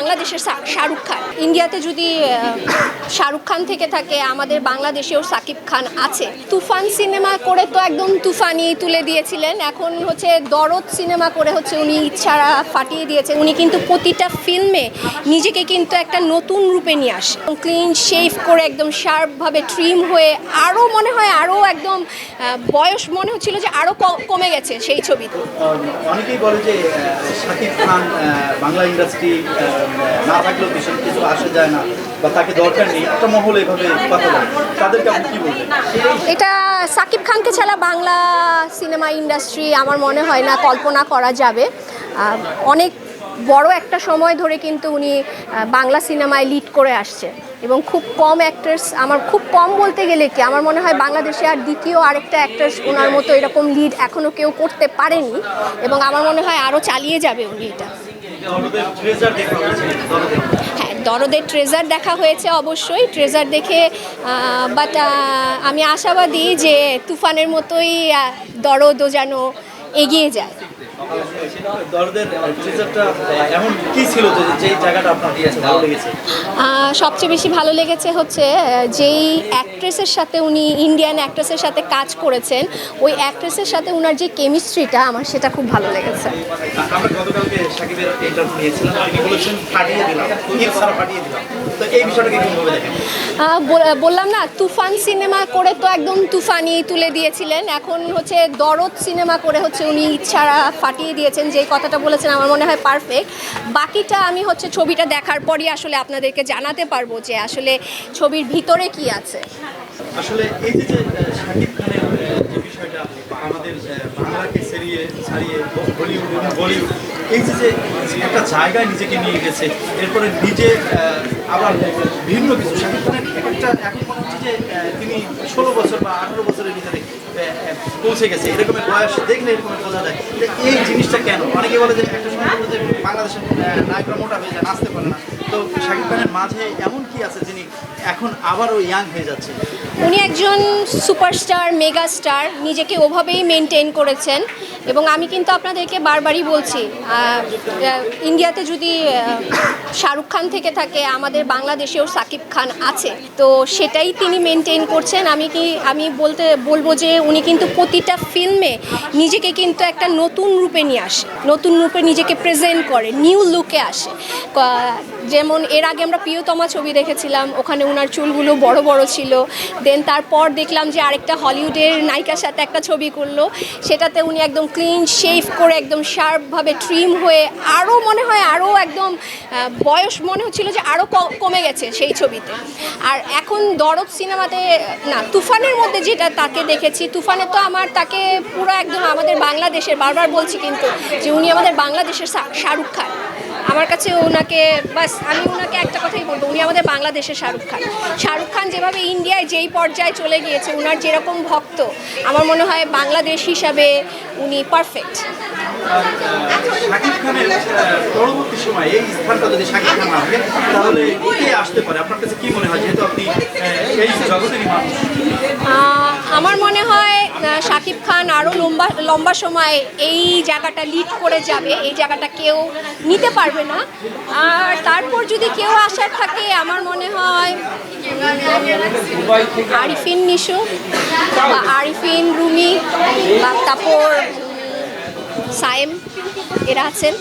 বাংলাদেশের শাহরুখ খান। ইন্ডিয়াতে যদি শাহরুখ খান থেকে থাকে, আমাদের বাংলাদেশেও সাকিব খান আছে। তুফান সিনেমা করে তো একদম তুফানি তুলে দিয়েছিলেন। এখন হচ্ছে দরদ সিনেমা করে হচ্ছে উনি ইচ্ছারা ফাটিয়ে দিয়েছেন। উনি কিন্তু প্রতিটা ফিল্মে নিজেকে কিন্তু একটা নতুন রূপে নিয়ে আসে। ক্লিন শেভ করে একদম শার্পভাবে ট্রিম হয়ে আরও মনে হয় আরও একদম বয়স মনে হচ্ছিল যে আরও কমে গেছে সেই ছবিতে। অনেকেই বলে যে খান বাংলা ইন্ডাস্ট্রি না থাকলেও বেশি কিছু আসে যায় না বা তাকে দরকার নেই, একটা মহল এভাবে কথা বলে তাদেরকে আপনি কি বলবেন? এটা সাকিব খানকে ছাড়া বাংলা সিনেমা ইন্ডাস্ট্রি আমার মনে হয় না কল্পনা করা যাবে। অনেক বড় একটা সময় ধরে কিন্তু উনি বাংলা সিনেমায় লিড করে আসছে। এবং খুব কম অ্যাক্টার্স আমার খুব কম বলতে গেলে কি, আমার মনে হয় বাংলাদেশে আর দ্বিতীয় আরেকটা অ্যাক্টার্স ওনার মতো এরকম লিড এখনও কেউ করতে পারেনি। এবং আমার মনে হয় আরও চালিয়ে যাবে উনি এটা। হ্যাঁ দরদের ট্রেজার দেখা হয়েছে অবশ্যই। ট্রেজার দেখে বাট আমি আশাবাদী যে তুফানের মতোই দরদও যেন এগিয়ে যায়। সবচেয়ে বেশি ভালো লেগেছে হচ্ছে যেই অ্যাক্ট্রেসের সাথে উনি ইন্ডিয়ান অ্যাক্ট্রেসের সাথে কাজ করেছেন ওই অ্যাক্ট্রেসের সাথে ওনার যে কেমিস্ট্রিটা আমার সেটা খুব ভালো লেগেছে। ছাড়া বললাম না তুফান সিনেমা করে তো একদম তুফানি তুলে দিয়েছিলেন। এখন হচ্ছে দরদ সিনেমা করে হচ্ছে উনি ইচ্ছারা ফাটিয়ে দিয়েছেন যে কথাটা বলেছেন আমার মনে হয় পারফেক্ট বাকিটা আমি হচ্ছে ছবিটা দেখার পরই আসলে আপনাদেরকে জানাতে পারব যে আসলে ছবির ভিতরে কি আছে। আসলে এই যে শাকিব খানের যে বিষয়টা আমাদের বাংলাকে ছাড়িয়ে বলিউড বলিউড এই যে একটা জায়গায় নিজেকে নিয়ে গেছে, এরপরে নিজে আবার ভিন্ন কিছু। শাকিব খানের একটা, এখন মনে হচ্ছে যে তিনি ষোলো বছর বা বছরের ভিতরে পৌঁছে গেছে। এরকমের বয়স, দেখলে এরকম বোঝা যায় এই জিনিসটা কেন? অনেকে বলে যে একটা সময় বলে যে বাংলাদেশের নায়করা মোটা হয়ে যায়, নাচতে পারে না। তো শাকিব খানের মাঝে এমন কি আছে যিনি এখন আবারও ইয়াং হয়ে যাচ্ছে? উনি একজন সুপারস্টার মেগা স্টার নিজেকে ওভাবেই মেনটেন করেছেন। এবং আমি কিন্তু আপনাদেরকে বারবারই বলছি ইন্ডিয়াতে যদি শাহরুখ খান থেকে থাকে, আমাদের বাংলাদেশেও সাকিব খান আছে। তো সেটাই তিনি মেনটেন করছেন। আমি কি, আমি বলতে, বলব যে উনি কিন্তু প্রতিটা ফিল্মে নিজেকে কিন্তু একটা নতুন রূপে নিয়ে আসে। নতুন রূপে নিজেকে প্রেজেন্ট করে নিউ লুকে আসে। যেমন এর আগে আমরা প্রিয়তমা ছবি দেখেছিলাম, ওখানে ওনার চুলগুলো বড় বড় ছিল। দেন তারপর দেখলাম যে আরেকটা হলিউডের নায়িকার সাথে একটা ছবি করল। সেটাতে উনি একদম ক্লিন শেভ করে একদম শার্পভাবে ট্রিম হয়ে আরও মনে হয় আরও একদম বয়স মনে হচ্ছিল যে আরও কমে গেছে সেই ছবিতে। আর এখন দরদ সিনেমাতে, না, তুফানের মধ্যে যেটা তাকে দেখেছি তুফানে তো আমার তাকে পুরো একদম আমাদের বাংলাদেশের, বারবার বলছি কিন্তু যে উনি আমাদের বাংলাদেশের শাহরুখ খান। আমার কাছে ওনাকে বাস, আমি ওনাকে একটা কথাই বলব, উনি আমাদের বাংলাদেশের শাহরুখ খান। শাহরুখ খান যেভাবে ইন্ডিয়ায় যেই পর্যায়ে চলে গিয়েছে ওনার যেরকম ভক্ত, আমার মনে হয় বাংলাদেশ হিসাবে উনি পারফেক্ট শাকিব খান আরও লম্বা লম্বা সময় এই জায়গাটা লিড করে যাবে, এই জায়গাটা কেউ নিতে পারবে না। আর তারপর যদি কেউ আসার থাকে, আমার মনে হয় আরিফিন নিশু বা আরিফিন, রুমি বা তারপর সায়েম, এরা আছেন।